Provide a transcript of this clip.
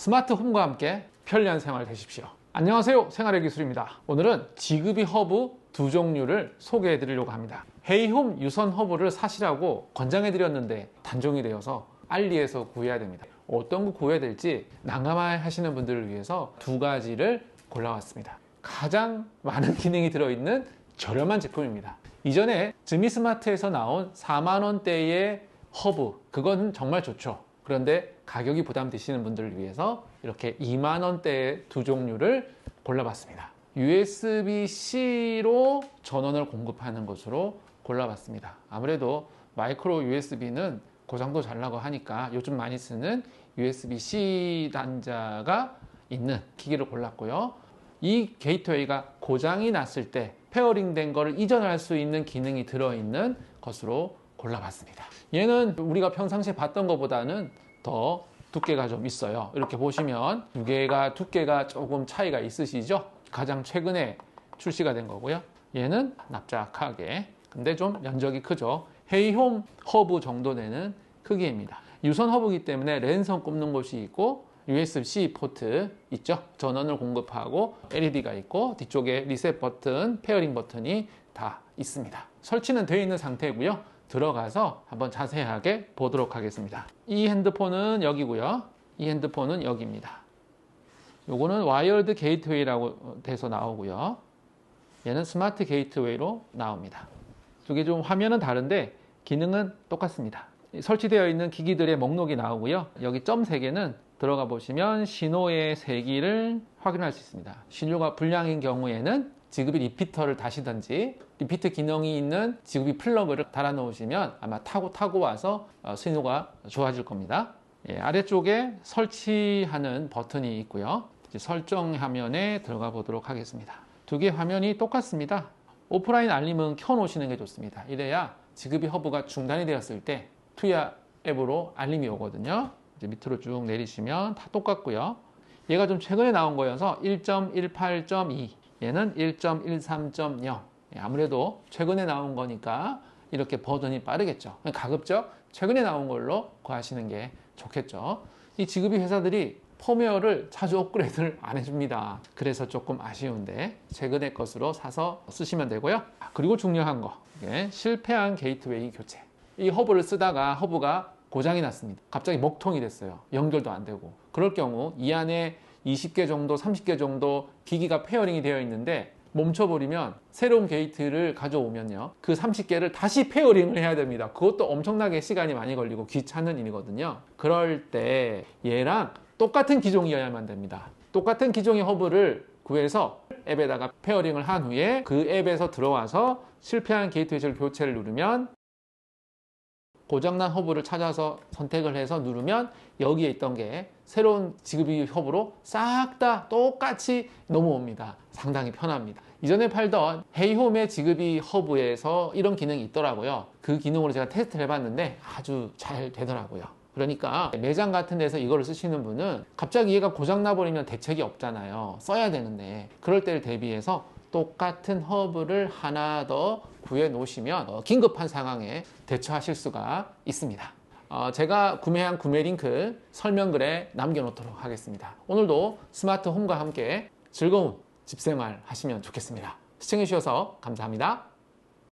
스마트 홈과 함께 편리한 생활 되십시오. 안녕하세요. 생활의 기술입니다. 오늘은 지급이 허브 두 종류를 소개해 드리려고 합니다. 헤이홈 유선 허브를 사시라고 권장해 드렸는데 단종이 되어서 알리에서 구해야 됩니다. 어떤 거 구해야 될지 난감해 하시는 분들을 위해서 두 가지를 골라왔습니다. 가장 많은 기능이 들어있는 저렴한 제품입니다. 이전에 즈미스마트에서 나온 4만원대의 허브, 그건 정말 좋죠. 그런데 가격이 부담되시는 분들을 위해서 이렇게 2만 원대의 두 종류를 골라봤습니다. USB-C로 전원을 공급하는 것으로 골라봤습니다. 아무래도 마이크로 USB는 고장도 잘 나고 하니까 요즘 많이 쓰는 USB-C 단자가 있는 기기를 골랐고요. 이 게이트웨이가 고장이 났을 때 페어링 된 거를 이전할 수 있는 기능이 들어있는 것으로 골라봤습니다. 얘는 우리가 평상시에 봤던 것보다는 더 두께가 좀 있어요. 이렇게 보시면 두 개가 두께가 조금 차이가 있으시죠? 가장 최근에 출시가 된 거고요. 얘는 납작하게 근데 좀 면적이 크죠. 헤이홈 허브 정도 되는 크기입니다. 유선 허브이기 때문에 랜선 꼽는 곳이 있고 USB-C 포트 있죠. 전원을 공급하고 LED가 있고 뒤쪽에 리셋 버튼, 페어링 버튼이 다 있습니다. 설치는 되어 있는 상태고요. 들어가서 한번 자세하게 보도록 하겠습니다. 이 핸드폰은 여기고요. 이 핸드폰은 여기입니다. 요거는 와이어드 게이트웨이라고 돼서 나오고요. 얘는 스마트 게이트웨이로 나옵니다. 두 개 좀 화면은 다른데 기능은 똑같습니다. 설치되어 있는 기기들의 목록이 나오고요. 여기 점 3개는 들어가 보시면 신호의 세기를 확인할 수 있습니다. 신호가 불량인 경우에는 지급이 리피터를 다시든지 리피트 기능이 있는 지급이 플러그를 달아 놓으시면 아마 타고 타고 와서 어, 신호가 좋아질 겁니다. 예, 아래쪽에 설치하는 버튼이 있고요. 설정 화면에 들어가 보도록 하겠습니다. 두 개 화면이 똑같습니다. 오프라인 알림은 켜 놓으시는 게 좋습니다. 이래야 지급이 허브가 중단이 되었을 때 투야 앱으로 알림이 오거든요. 이제 밑으로 쭉 내리시면 다 똑같고요. 얘가 좀 최근에 나온 거여서 1.18.2 얘는 1.13.0 예, 아무래도 최근에 나온 거니까 이렇게 버전이 빠르겠죠. 가급적 최근에 나온 걸로 구하시는 게 좋겠죠. 이 지급이 회사들이 펌웨어를 자주 업그레이드를 안 해줍니다. 그래서 조금 아쉬운데 최근의 것으로 사서 쓰시면 되고요. 그리고 중요한 거 예, 실패한 게이트웨이 교체. 이 허브를 쓰다가 허브가 고장이 났습니다. 갑자기 먹통이 됐어요. 연결도 안 되고. 그럴 경우 이 안에 20개 정도, 30개 정도 기기가 페어링이 되어 있는데 멈춰버리면 새로운 게이트를 가져오면요. 그 30개를 다시 페어링을 해야 됩니다. 그것도 엄청나게 시간이 많이 걸리고 귀찮은 일이거든요. 그럴 때 얘랑 똑같은 기종이어야만 됩니다. 똑같은 기종의 허브를 구해서 앱에다가 페어링을 한 후에 그 앱에서 들어와서 실패한 게이트웨이 교체를 누르면 고장난 허브를 찾아서 선택을 해서 누르면 여기에 있던 게 새로운 지급이 허브로 싹 다 똑같이 넘어옵니다. 상당히 편합니다. 이전에 팔던 헤이홈의 지급이 허브에서 이런 기능이 있더라고요. 그 기능으로 제가 테스트를 해봤는데 아주 잘 되더라고요. 그러니까 매장 같은 데서 이거를 쓰시는 분은 갑자기 얘가 고장나 버리면 대책이 없잖아요. 써야 되는데 그럴 때를 대비해서 똑같은 허브를 하나 더 구해 놓으시면 어, 긴급한 상황에 대처하실 수가 있습니다. 어, 제가 구매한 구매 링크 설명글에 남겨놓도록 하겠습니다. 오늘도 스마트 홈과 함께 즐거운 집생활 하시면 좋겠습니다. 시청해주셔서 감사합니다.